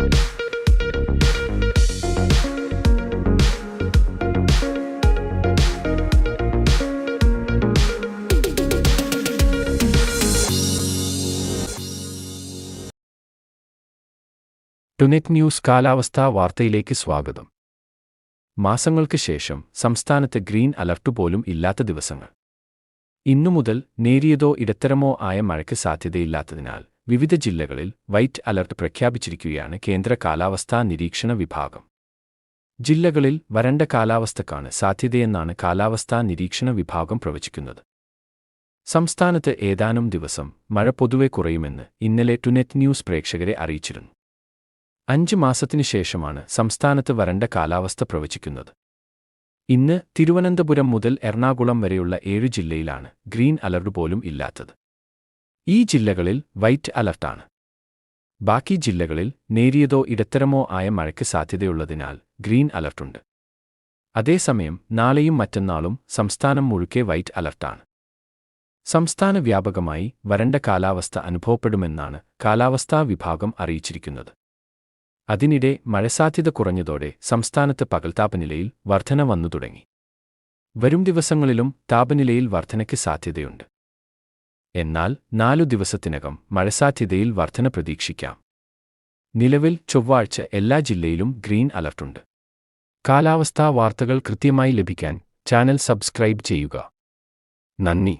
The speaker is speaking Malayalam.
ടുനെറ്റ് ന്യൂസ് കാലാവസ്ഥാ വാർത്തയിലേക്ക് സ്വാഗതം. മാസങ്ങൾക്ക് ശേഷം സംസ്ഥാനത്ത് ഗ്രീൻ അലർട്ട് പോലും ഇല്ലാത്ത ദിവസങ്ങൾ. ഇന്നുമുതൽ നേരിയതോ ഇടത്തരമോ ആയ മഴയ്ക്ക് സാധ്യതയില്ലാത്തതിനാൽ വിവിധ ജില്ലകളിൽ വൈറ്റ് അലർട്ട് പ്രഖ്യാപിച്ചിരിക്കുകയാണ് കേന്ദ്ര കാലാവസ്ഥാ നിരീക്ഷണ വിഭാഗം. ജില്ലകളിൽ വരണ്ട കാലാവസ്ഥക്കാണ് സാധ്യതയെന്നാണ് കാലാവസ്ഥാ നിരീക്ഷണ വിഭാഗം പ്രവചിക്കുന്നത്. സംസ്ഥാനത്ത് ഏതാനും ദിവസം മഴ പൊതുവെ കുറയുമെന്ന് ഇന്നലെ ടുനെറ്റ് ന്യൂസ് പ്രേക്ഷകരെ അറിയിച്ചിരുന്നു. അഞ്ച് മാസത്തിനു ശേഷമാണ് സംസ്ഥാനത്ത് വരണ്ട കാലാവസ്ഥ പ്രവചിക്കുന്നത്. ഇന്ന് തിരുവനന്തപുരം മുതൽ എറണാകുളം വരെയുള്ള ഏഴ് ജില്ലയിലാണ് ഗ്രീൻ അലർട്ട് പോലും ഇല്ലാത്തത്. ഈ ജില്ലകളിൽ വൈറ്റ് അലർട്ടാണ് ബാക്കി ജില്ലകളിൽ നേരിയതോ ഇടത്തരമോ ആയ മഴയ്ക്ക് സാധ്യതയുള്ളതിനാൽ ഗ്രീൻ അലർട്ടുണ്ട് അതേസമയം നാളെയും മറ്റന്നാളും സംസ്ഥാനം മുഴുക്കെ വൈറ്റ് അലർട്ടാണ് സംസ്ഥാന വ്യാപകമായി വരണ്ട കാലാവസ്ഥ അനുഭവപ്പെടുമെന്നാണ് കാലാവസ്ഥാ വിഭാഗം അറിയിച്ചിരിക്കുന്നത്. അതിനിടെ മഴസാധ്യത കുറഞ്ഞതോടെ സംസ്ഥാനത്ത് പകൽ താപനിലയിൽ വർധന വന്നു തുടങ്ങി. വരും ദിവസങ്ങളിലും താപനിലയിൽ വർധനയ്ക്ക് സാധ്യതയുണ്ട്. എന്നാൽ നാലു ദിവസത്തിനകം മഴസാധ്യതയിൽ വർധന പ്രതീക്ഷിക്കാം. നിലവിൽ ചൊവ്വാഴ്ച എല്ലാ ജില്ലയിലും ഗ്രീൻ അലർട്ടുണ്ട്. കാലാവസ്ഥാ വാർത്തകൾ കൃത്യമായി ലഭിക്കാൻ ചാനൽ സബ്സ്ക്രൈബ് ചെയ്യുക. നന്ദി.